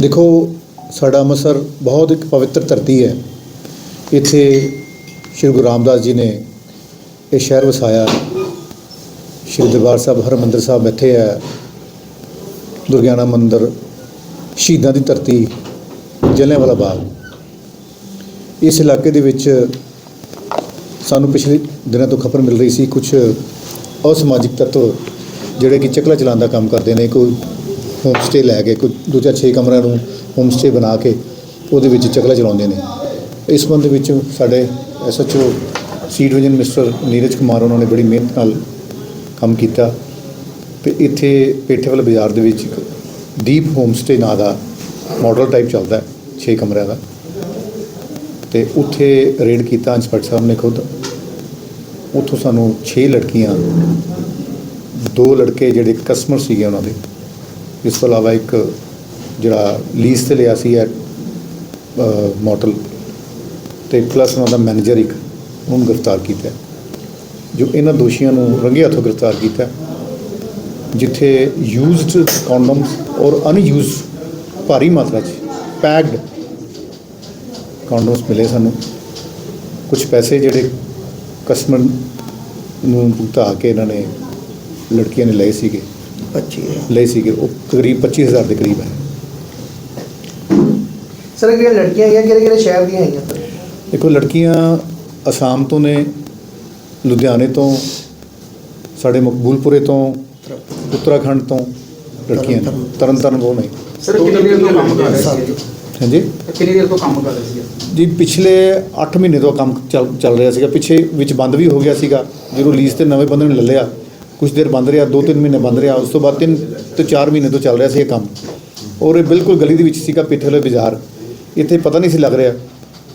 ਦੇਖੋ, ਸਾਡਾ ਅੰਮ੍ਰਿਤਸਰ ਬਹੁਤ ਇੱਕ ਪਵਿੱਤਰ ਧਰਤੀ ਹੈ। ਇੱਥੇ ਸ਼੍ਰੀ ਗੁਰੂ ਰਾਮਦਾਸ ਜੀ ਨੇ ਇਹ ਸ਼ਹਿਰ ਵਸਾਇਆ। ਸ਼੍ਰੀ ਦਰਬਾਰ ਸਾਹਿਬ ਹਰਿਮੰਦਰ ਸਾਹਿਬ ਬੈਠੇ ਹੈ ਦੁਰਗਿਆਨਾ ਮੰਦਿਰ, ਸ਼ਹੀਦਾਂ ਦੀ ਧਰਤੀ ਜਲਿਆਂਵਾਲਾ ਬਾਗ। ਇਸ ਇਲਾਕੇ ਦੇ ਵਿੱਚ ਸਾਨੂੰ ਪਿਛਲੇ ਦਿਨਾਂ ਤੋਂ ਖਬਰ ਮਿਲ ਰਹੀ ਸੀ ਕੁਝ ਅਸਮਾਜਿਕ ਤੱਤ ਜਿਹੜੇ ਕਿ ਚੱਕਲਾ ਚਲਾਉਣ ਦਾ ਕੰਮ ਕਰਦੇ ਨੇ, ਕੋਈ ਹੋਮ ਸਟੇ ਲੈ ਕੇ, ਕੋਈ ਦੂਜਾ ਚਾਰ ਛੇ ਕਮਰਿਆਂ ਨੂੰ ਹੋਮ ਸਟੇ ਬਣਾ ਕੇ ਉਹਦੇ ਵਿੱਚ ਚੱਕਲਾ ਚਲਾਉਂਦੇ ਨੇ। ਇਸ ਸੰਬੰਧ ਵਿੱਚ ਸਾਡੇ SHO C division mister Neeraj Kumar, ਉਹਨਾਂ ਨੇ ਬੜੀ ਮਿਹਨਤ ਨਾਲ ਕੰਮ ਕੀਤਾ ਤੇ ਇੱਥੇ ਪੇਠੇਵਾਲ ਬਾਜ਼ਾਰ ਦੇ ਵਿੱਚ ਇੱਕ ਦੀਪ ਹੋਮ ਸਟੇ ਨਾਂ ਦਾ ਮਾਡਲ ਟਾਈਪ ਚੱਲਦਾ ਹੈ 6 ਕਮਰਿਆਂ ਦਾ। ਤੇ ਉੱਥੇ ਰੇਡ ਕੀਤਾ, ਇੰਸਪੈਕਟਰ ਸਾਹਿਬ ਨੇ ਖੁਦ। ਉੱਥੋਂ ਸਾਨੂੰ 6 ਲੜਕੀਆਂ ਦੋ ਲੜਕੇ ਜਿਹੜੇ ਕਸਟਮਰ ਸੀਗੇ ਉਹਨਾਂ ਦੇ। ਇਸ ਤੋਂ ਇਲਾਵਾ ਇੱਕ ਜਿਹੜਾ ਲੀਜ਼ ਤੇ ਲਿਆ ਸੀ ਹੈ ਮੋਟਲ ਤੇ ਪਲੱਸ ਉਹਨਾਂ ਦਾ ਮੈਨੇਜਰ ਇੱਕ, ਉਹਨੂੰ ਗ੍ਰਿਫਤਾਰ ਕੀਤਾ। ਜੋ ਇਹਨਾਂ ਦੋਸ਼ੀਆਂ ਨੂੰ ਰੰਗੇ ਹੱਥੋਂ ਗ੍ਰਿਫਤਾਰ ਕੀਤਾ। ਜਿੱਥੇ ਯੂਜ਼ਡ ਕੰਡੋਮਸ ਔਰ ਅਨਯੂਜ਼ਡ ਭਾਰੀ ਮਾਤਰਾ 'ਚ ਪੈਕਡ ਕੰਡੋਮਸ ਮਿਲੇ ਸਾਨੂੰ। ਕੁਝ ਪੈਸੇ ਜਿਹੜੇ ਕਸਟਮਰ ਨੂੰ ਭੁਗਤਾ ਕੇ ਇਹਨਾਂ ਨੇ ਲੜਕੀਆਂ ਨੇ ਲਏ ਸੀਗੇ। 25 ਲਏ ਸੀਗੇ। ਉਹ ਤਕਰੀਬ 25000 ਦੇ ਕਰੀਬ ਹੈ। ਸਰ ਇਹ ਜਿਹੜੀਆਂ ਲੜਕੀਆਂ ਹੈਗੀਆਂ ਕਿਹੜੇ ਕਿਹੜੇ ਸ਼ਹਿਰ ਦੀਆਂ ਹੈਗੀਆਂ? ਦੇਖੋ ਲੜਕੀਆਂ ਅਸਾਮ ਤੋਂ ਨੇ ਲੁਧਿਆਣੇ ਤੋਂ ਸਾਡੇ ਮਕਬੂਲਪੁਰੇ ਤੋਂ ਉੱਤਰਾਖੰਡ ਤੋਂ ਲੜਕੀਆਂ ਨੇ। ਤਰਨ ਤਾਰਨ ਉਹ ਨਹੀਂ ਸਰ ਕਿੰਨੀ ਦੇਰ ਤੋਂ ਕੰਮ ਕਰ ਰਹੇ ਸੀ? ਹਾਂਜੀ? ਕਿੰਨੀ ਦੇਰ ਤੋਂ ਕੰਮ ਕਰ ਰਹੇ ਸੀ? ਜੀ ਪਿਛਲੇ 8 ਮਹੀਨੇ ਤੋਂ ਕੰਮ ਚੱਲ ਚੱਲ ਰਿਹਾ ਸੀਗਾ। ਪਿੱਛੇ ਵਿੱਚ ਬੰਦ ਵੀ ਹੋ ਗਿਆ ਸੀਗਾ। ਜਦੋਂ ਲੀਜ਼ ਤੇ ਨਵੇਂ ਬੰਦੇ ਨੇ ਲੈ ਲਿਆ ਕੁਝ ਦੇਰ ਬੰਦ ਰਿਹਾ 2-3 ਮਹੀਨੇ ਬੰਦ ਰਿਹਾ ਉਸ ਤੋਂ ਬਾਅਦ 3 ਤੋਂ 4 ਮਹੀਨੇ ਤੋਂ ਚੱਲ ਰਿਹਾ ਸੀ ਇਹ ਕੰਮ। ਔਰ ਇਹ ਬਿਲਕੁਲ ਗਲੀ ਦੇ ਵਿੱਚ ਸੀਗਾ ਪਿੱਠੇ ਵਾਲੇ ਬਾਜ਼ਾਰ। ਇੱਥੇ ਪਤਾ ਨਹੀਂ ਸੀ ਲੱਗ ਰਿਹਾ।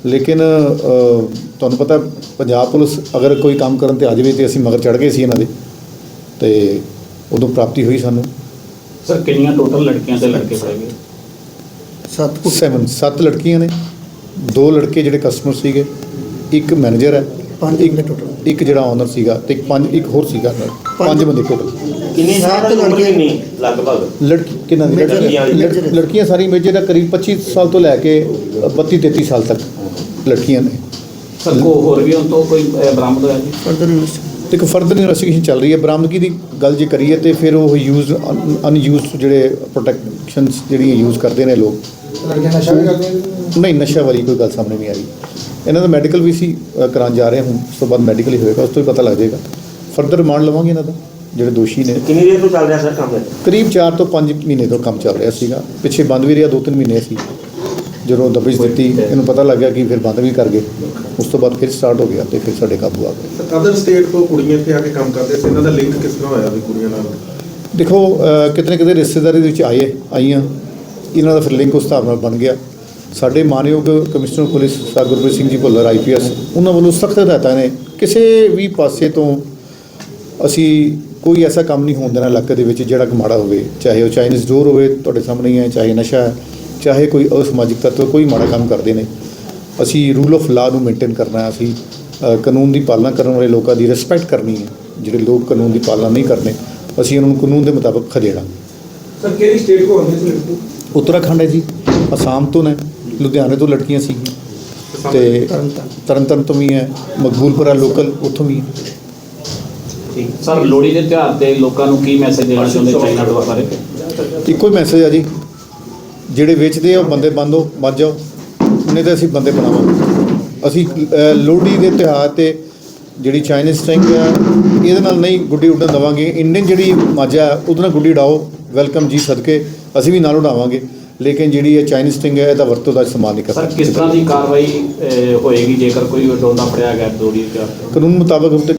ਲੇਕਿਨ ਤੁਹਾਨੂੰ ਪਤਾ ਪੰਜਾਬ ਪੁਲਿਸ ਅਗਰ ਕੋਈ ਕੰਮ ਕਰਨ ਤੇ ਆ ਜਾਵੇ ਤੇ ਅਸੀਂ ਮਗਰ ਚੜ ਗਏ ਸੀ ਇਹਨਾਂ ਦੇ। ਤੇ ਉਦੋਂ ਪ੍ਰਾਪਤੀ ਹੋਈ ਸਾਨੂੰ। ਸਰ ਕਿੰਨੀਆਂ ਟੋਟਲ ਲੜਕੀਆਂ ਤੇ ਲੜਕੇ ਫੜੇ ਗਏ? ਸੱਤ 7 ਸੱਤ ਲੜਕੀਆਂ ਨੇ। ਦੋ ਲੜਕੇ ਜਿਹੜੇ ਕਸਟਮਰ ਸੀਗੇ ਇੱਕ ਮੈਨੇਜਰ ਹੈ। ਪੰਜ ਇੱਕ ਬੰਦੇ total। ਇੱਕ ਜਿਹੜਾ ਓਨਰ ਸੀਗਾ ਤੇ ਇੱਕ ਪੰਜ ਇੱਕ ਹੋਰ ਸੀਗਾ। ਨਾਲ ਪੰਜ। ਬੰਦੇ ਟੋਟਲ ਕਿੰਨੀ ਸਾਲ ਉਮਰ ਲੜਕੀਆਂ। ਕਿੰਨੀ ਲਗਭਗ। ਲੜਕੀ ਕਿੰਨਾ ਦੀ ਲੜਕੀਆਂ ਲੜ- ਸਾਰੀ ਮੇਜਰ ਦਾ ਕਰੀਬ 25 ਸਾਲ ਤੋਂ ਲੈ ਕੇ 32 33 ਸਾਲ ਤੱਕ ਲੜਕੀਆਂ ਨੇ। ਸਰ ਕੋ ਹੋਰ ਵੀ ਉਹਨਾਂ ਤੋਂ ਕੋਈ ਅਹ, ਬਰਾਮਦ ਹੋਇਆ ਜੀ? ਫਰਦਰ ਇਨਵੈਸਟ ਤੇ ਇੱਕ ਫਰਦਰ ਇਨਵੈਸਟੀਗੇਸ਼ਨ ਚੱਲ ਰਹੀ ਹੈ। ਬਰਾਮਦਗੀ ਦੀ ਗੱਲ ਜੇ ਕਰੀਏ ਤੇ ਫਿਰ ਉਹ ਯੂਜ਼ ਅਨਯੂਜ਼ਡ ਜਿਹੜੇ ਪ੍ਰੋਟੈਕਸ਼ਨਸ ਜਿਹੜੀਆਂ ਯੂਜ਼ ਕਰਦੇ ਨੇ ਲੋਕ। ਨਹੀਂ ਨਸ਼ਾ ਵਾਲੀ ਕੋਈ ਗੱਲ ਸਾਹਮਣੇ ਨਹੀਂ ਆਈ ਇਹਨਾਂ ਦਾ ਮੈਡੀਕਲ ਵੀ ਸੀ ਕਰਾਉਣ ਜਾ ਰਹੇ ਹਾਂ। ਹੁਣ ਉਸ ਤੋਂ ਬਾਅਦ ਮੈਡੀਕਲ ਹੀ ਹੋਏਗਾ ਉਸ ਤੋਂ ਹੀ ਪਤਾ ਲੱਗ ਜਾਏਗਾ। ਫਰਦਰ ਰਿਮਾਂਡ ਲਵਾਂਗੇ ਇਹਨਾਂ ਦਾ ਜਿਹੜੇ ਦੋਸ਼ੀ ਨੇ। ਕਿੰਨੀ ਦੇਰ ਤੋਂ ਚੱਲ ਰਿਹਾ ਸਰ ਕੰਮ ਇਹ? ਕਰੀਬ 4 ਤੋਂ 5 ਮਹੀਨੇ ਤੋਂ ਕੰਮ ਚੱਲ ਰਿਹਾ ਸੀਗਾ। ਪਿੱਛੇ ਬੰਦ ਵੀ ਰਿਹਾ 2-3 ਮਹੀਨੇ ਸੀ। ਜਦੋਂ ਦਬਿਸ਼ ਦਿੱਤੀ ਇਹਨੂੰ ਪਤਾ ਲੱਗ ਗਿਆ ਕਿ ਫਿਰ ਬੰਦ ਵੀ ਕਰ ਗਏ। ਉਸ ਤੋਂ ਬਾਅਦ ਫਿਰ ਸਟਾਰਟ ਹੋ ਗਿਆ ਤੇ ਫਿਰ ਸਾਡੇ ਕਾਬੂ ਆ ਗਏ। ਅਦਰ ਸਟੇਟ ਤੋਂ ਕੁੜੀਆਂ ਇੱਥੇ ਆ ਕੇ ਕੰਮ ਕਰਦੇ ਸੀ ਇਹਨਾਂ ਦਾ ਲਿੰਕ ਕਿਸ ਤਰ੍ਹਾਂ ਹੋਇਆ ਵੀ ਕੁੜੀਆਂ ਨਾਲ? ਦੇਖੋ ਅ, ਕਿਤੇ ਰਿਸ਼ਤੇਦਾਰੀ ਦੇ ਵਿੱਚ ਆਏ ਆਈਆਂ। ਇਹਨਾਂ ਦਾ ਫਿਰ ਲਿੰਕ ਉਸ ਹਿਸਾਬ ਨਾਲ ਬਣ ਗਿਆ। ਸਾਡੇ ਮਾਨਯੋਗ commissioner police sir Gurpreet Singh ji Bhullar IPS ਉਹਨਾਂ ਵੱਲੋਂ ਸਖਤ ਹਦਾਇਤਾਂ ਨੇ। ਕਿਸੇ ਵੀ ਪਾਸੇ ਤੋਂ ਅਸੀਂ ਕੋਈ ਐਸਾ ਕੰਮ ਨਹੀਂ ਹੋਣ ਦੇਣਾ ਇਲਾਕੇ ਦੇ ਵਿੱਚ ਜਿਹੜਾ ਕਿ ਮਾੜਾ ਹੋਵੇ। ਚਾਹੇ ਉਹ ਚਾਈਨੀਜ਼ ਡੋਰ ਹੋਵੇ ਤੁਹਾਡੇ ਸਾਹਮਣੇ ਹੀ ਹੈ ਚਾਹੇ ਨਸ਼ਾ ਹੈ ਚਾਹੇ ਕੋਈ ਅਸਮਾਜਿਕ ਤੱਤਵ ਕੋਈ ਮਾੜਾ ਕੰਮ ਕਰਦੇ ਨੇ। ਅਸੀਂ ਰੂਲ ਆਫ ਲਾ ਨੂੰ ਮੇਨਟੇਨ ਕਰਨਾ ਹੈ ਅਸੀਂ ਕਾਨੂੰਨ ਦੀ ਪਾਲਣਾ ਕਰਨ ਵਾਲੇ ਲੋਕਾਂ ਦੀ ਰਿਸਪੈਕਟ ਕਰਨੀ ਹੈ ਜਿਹੜੇ ਲੋਕ ਕਾਨੂੰਨ ਦੀ ਪਾਲਣਾ ਨਹੀਂ ਕਰਦੇ ਅਸੀਂ ਉਹਨਾਂ ਨੂੰ ਕਾਨੂੰਨ ਦੇ ਮੁਤਾਬਕ ਖਦੇੜਾ ਸਰ ਕਿਹੜੀ ਸਟੇਟ ਕੋ ਆਉਂਦੀ ਸੀ ਲੜਕੀ? ਉੱਤਰਾਖੰਡ ਹੈ ਜੀ ਅਸਾਮ ਤੋਂ ਨੇ ਲੁਧਿਆਣੇ ਤੋਂ ਲੜਕੀਆਂ ਸੀ। ਤੇ। ਤਰਨਤਾਰਨ ਤੋਂ ਵੀ ਹੈ ਮਕਬੂਲਪੁਰਾ ਲੋਕਲ ਉੱਥੋਂ ਵੀ ਹੈ। ਸਰ ਲੋਹੜੀ ਦੇ ਤਿਉਹਾਰ ਤੇ ਲੋਕਾਂ ਨੂੰ ਕੀ ਮੈਸੇਜ ਦੇਣਾ ਚਾਹੁੰਦੇ ਚਾਈਨਾ ਡੋਰ ਬਾਰੇ? ਇੱਕੋ ਹੀ ਮੈਸੇਜ ਆ ਜੀ। ਜਿਹੜੇ ਵੇਚਦੇ ਆ ਉਹ ਬੰਦੇ ਬੰਦੋ ਮੱਜ ਜਾਓ ਨਹੀਂ ਤਾਂ ਅਸੀਂ ਬੰਦੇ ਬਣਾਵਾਂਗੇ? ਅਸੀਂ ਲੋਹੜੀ ਦੇ ਤਿਉਹਾਰ ਤੇ ਜਿਹੜੀ ਚਾਈਨੀਜ਼ ਸਟਿੰਗ ਆ ਇਹਦੇ ਨਾਲ ਨਹੀਂ ਗੁੱਡੀ ਉੱਡਣ ਦਵਾਂਗੇ। ਇੰਡੀਅਨ ਜਿਹੜੀ ਆ ਉਹਦੇ ਨਾਲ ਗੁੱਡੀ ਉਡਾਓ। ਵੈਲਕਮ ਜੀ ਸਦਕੇ। ਅਸੀਂ ਵੀ ਨਾਲ ਉਡਾਵਾਂਗੇ। ਲੇਕਿਨ ਜਿਹੜੀ ਇਹ ਚਾਈਨੀਜ਼ ਸਟਿੰਗ ਹੈ ਇਹਦਾ ਵਰਤੋਂ ਦਾ ਇਸਤੇਮਾਲ ਨਹੀਂ ਕਰ ਸਰ ਕਿਸ ਤਰ੍ਹਾਂ ਦੀ ਕਾਰਵਾਈ ਹੋਏਗੀ ਜੇਕਰ ਕੋਈ ਡੋਂਦਾ ਫੜਿਆ ਗਿਆ ਲੋਹੜੀ ਦੇ ਕਾਨੂੰਨ ਮੁਤਾਬਕ